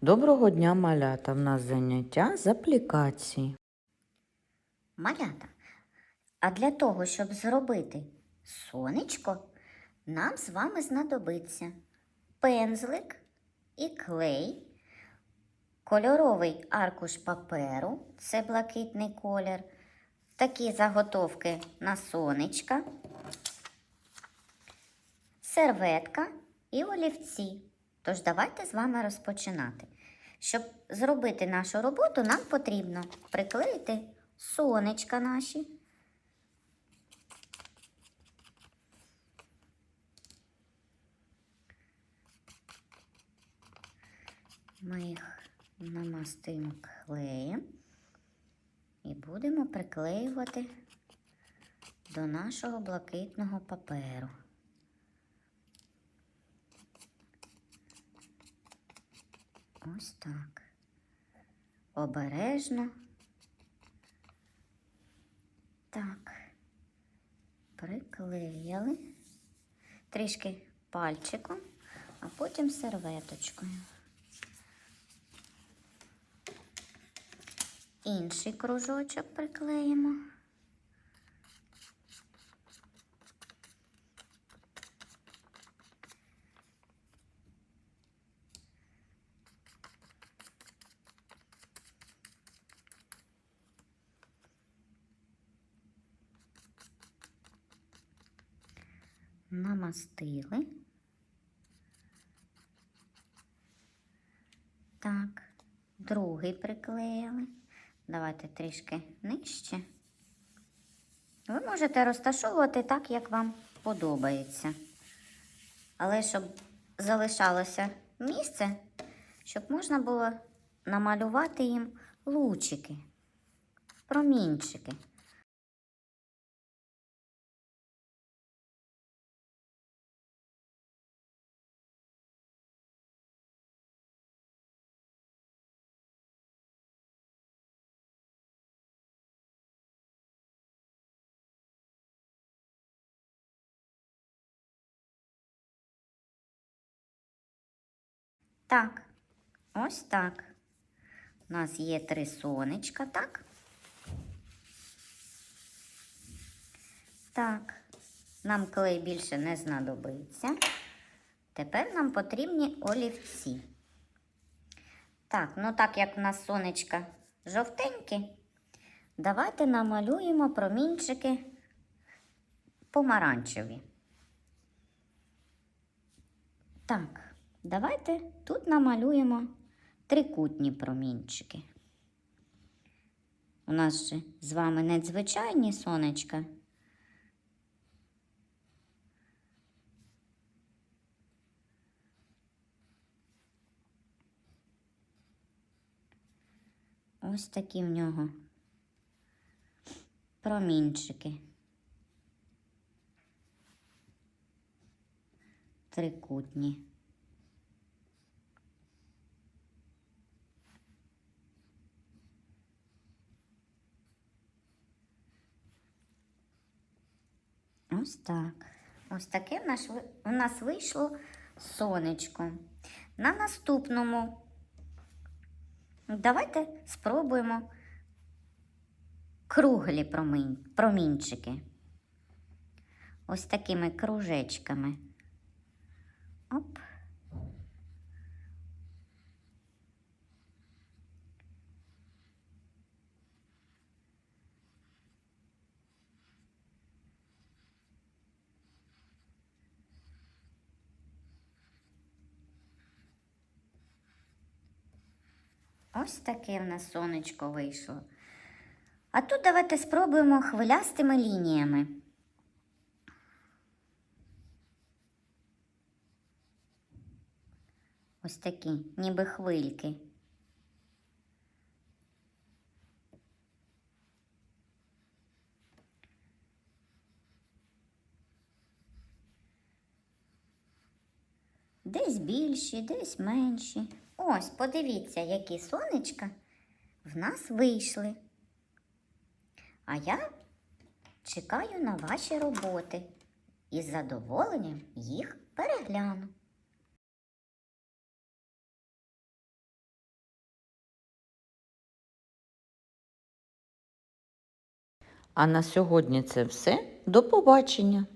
Доброго дня, малята! В нас заняття з аплікації. Малята. А для того, щоб зробити сонечко, нам з вами знадобиться пензлик і клей, кольоровий аркуш паперу, це блакитний колір, такі заготовки на сонечка, серветка і олівці. Тож давайте з вами розпочинати. Щоб зробити нашу роботу, нам потрібно приклеїти сонечка наші. Ми їх намастимо клеєм і будемо приклеювати до нашого блакитного паперу. Ось так. Обережно. Так. Приклеїли. Трішки пальчиком, а потім серветочкою. Інший кружочок приклеїмо. Намастили. Так, другий приклеїли. Давайте трішки нижче. Ви можете розташовувати так, як вам подобається. Але щоб залишалося місце, щоб можна було намалювати їм лучики, промінчики. Так, ось так. У нас є три сонечка, так? Так, нам клей більше не знадобиться. Тепер нам потрібні олівці. Так, ну так як у нас сонечка жовтенькі, давайте намалюємо промінчики помаранчеві. Так. Давайте тут намалюємо трикутні промінчики. У нас же з вами надзвичайні сонечка. Ось такі в нього промінчики. Трикутні. Ось так. Ось таке у нас вийшло сонечко. На наступному давайте спробуємо круглі промінчики. Ось такими кружечками. Оп. Ось таке в нас сонечко вийшло. А тут давайте спробуємо хвилястими лініями. Ось такі, ніби хвильки. Десь більші, десь менші. Ось, подивіться, які сонечка в нас вийшли. А я чекаю на ваші роботи і з задоволенням їх перегляну. А на сьогодні це все. До побачення!